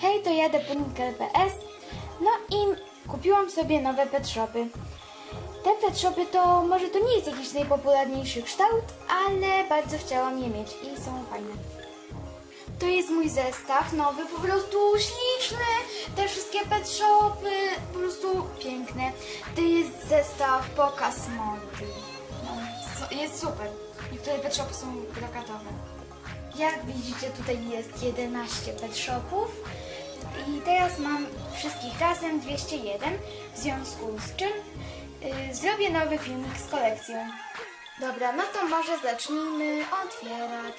Hej, to jadę Punika.ps. No i kupiłam sobie nowe pet shopy. Te pet shopy to może to nie jest jakiś najpopularniejszy kształt, ale bardzo chciałam je mieć i są fajne. To jest mój zestaw nowy, po prostu śliczny. Te wszystkie pet shopy, po prostu piękne. To jest zestaw pokaz mody. Jest super. Niektóre pet shopy są brokatowe. Jak widzicie, tutaj jest 11 pet shopów i teraz mam wszystkich razem 201, w związku z czym y, zrobię nowy filmik z kolekcją. Dobra, no to może zacznijmy otwierać.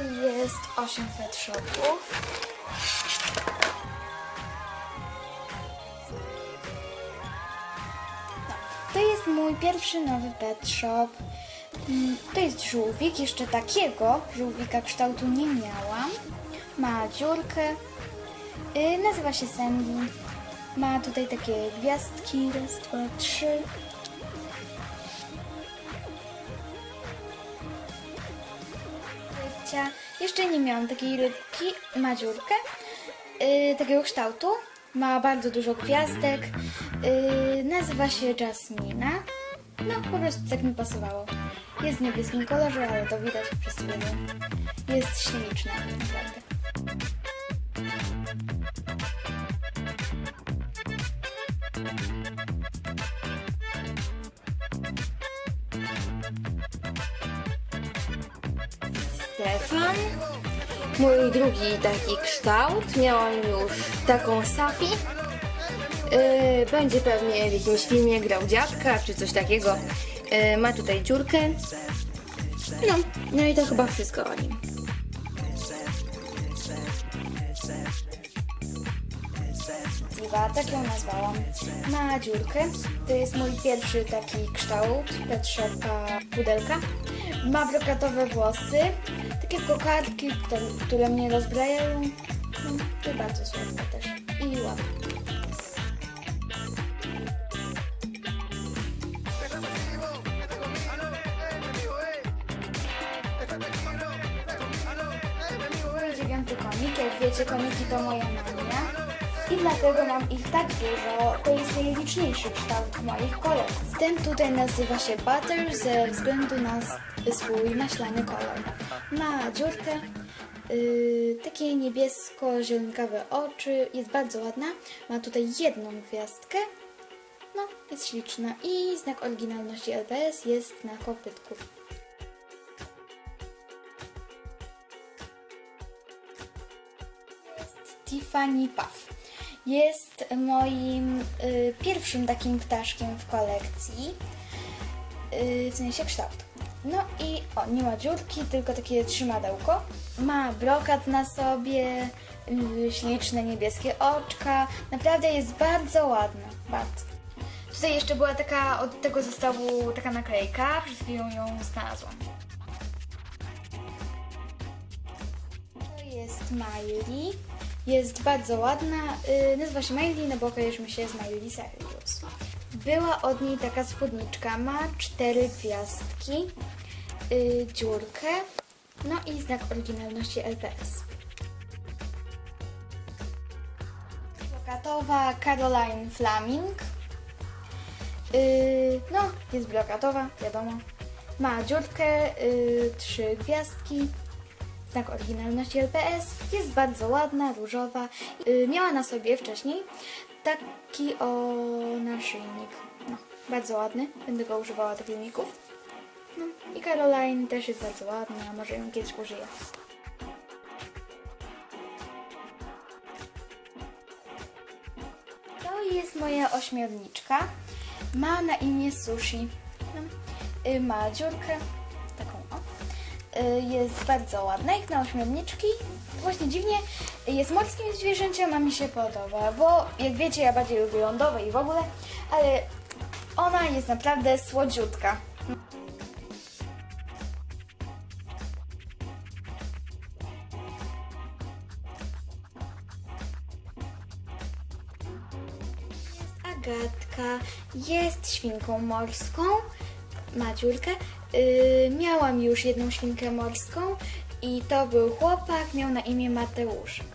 Jest 8 pet shopów. To jest mój pierwszy nowy pet shop. Mm, To jest żółwik, jeszcze takiego żółwika kształtu nie miałam. Ma dziurkę. Y, Nazywa się Sandy. Ma tutaj takie gwiazdki. Raz, dwa, trzy. Jeszcze nie miałam takiej rybki. Ma dziurkę. Yy, takiego kształtu. Ma bardzo dużo gwiazdek. Yy, nazywa się Jasmina. No, po prostu tak mi pasowało. Jest w niebieskim kolorze, ale to widać wszyscy wiedzą. Jest śliczna, naprawdę. Stefan. Mój drugi taki kształt. Miałam już taką Safi. Yy, będzie pewnie w jakimś filmie grał dziadka czy coś takiego. Yy, ma tutaj dziurkę. No, no i to chyba wszystko o nim. Tak ją nazwałam. Ma dziurkę. To jest mój pierwszy taki kształt Pet Shopa pudelka. Ma brokatowe włosy, takie kokardki, które, mnie rozbrajają. No, to bardzo słodka też. I ładna. Dziewiąty komik, jak wiecie, komiki to moja mania. I dlatego mam ich tak dużo. To jest najliczniejszy kształt moich kolekcji. Ten tutaj nazywa się Butter ze względu na swój maślany kolor. Ma dziurkę, yy, takie niebiesko-zielonkawe oczy, jest bardzo ładna. Ma tutaj jedną gwiazdkę. No, jest śliczna. I znak oryginalności LPS jest na kopytku. Tiffany Puff. Jest moim y, pierwszym takim ptaszkiem w kolekcji, y, w sensie kształt. No i o, nie ma dziurki, tylko takie trzymadełko. Ma brokat na sobie, y, śliczne niebieskie oczka. Naprawdę jest bardzo ładna, bardzo. Tutaj jeszcze była taka, od tego zestawu taka naklejka, przed chwilą ją znalazłam. To jest Miley. Jest bardzo ładna. Yy, nazywa się Miley, no bo kojarzy mi się z Miley Cyrus. Była od niej taka spódniczka. Ma cztery gwiazdki, yy, dziurkę, no i znak oryginalności LPS. Brokatowa Caroline Flaming. Yy, no, jest brokatowa, wiadomo. Ma dziurkę, yy, trzy gwiazdki, znak oryginalności LPS. Jest bardzo ładna, różowa. Yy, miała na sobie wcześniej taki o naszyjnik. No, bardzo ładny. Będę go używała do filmików. No, I Caroline też jest bardzo ładna, może ją kiedyś użyję. To jest moja ośmiorniczka. Ma na imię Sushi. No, y, ma dziurkę. Y, Jest bardzo ładna, jak na ośmiorniczki. Właśnie dziwnie jest morskim zwierzęciem, a mi się podoba, bo jak wiecie, ja bardziej lubię lądowe i w ogóle, ale ona jest naprawdę słodziutka. Agatka jest świnką morską, Maciulkę. Yy, miałam już jedną świnkę morską i to był chłopak, miał na imię Mateuszek.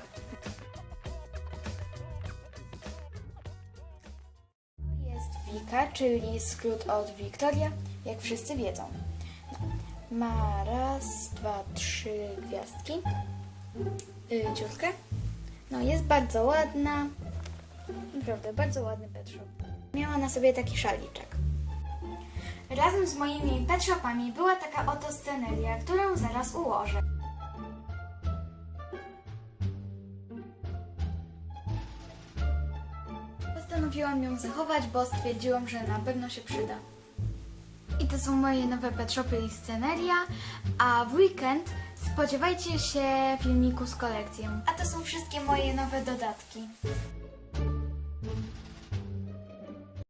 Jest Wika, czyli skrót od Wiktoria, jak wszyscy wiedzą. Ma raz, dwa, trzy gwiazdki. Yy, ciutkę. No, jest bardzo ładna. Naprawdę, bardzo ładny pet. Miała na sobie taki szaliczek. Razem z moimi pet shopami była taka oto sceneria, którą zaraz ułożę. Postanowiłam ją zachować, bo stwierdziłam, że na pewno się przyda. I to są moje nowe pet shopy i sceneria, a w weekend spodziewajcie się filmiku z kolekcją. A to są wszystkie moje nowe dodatki.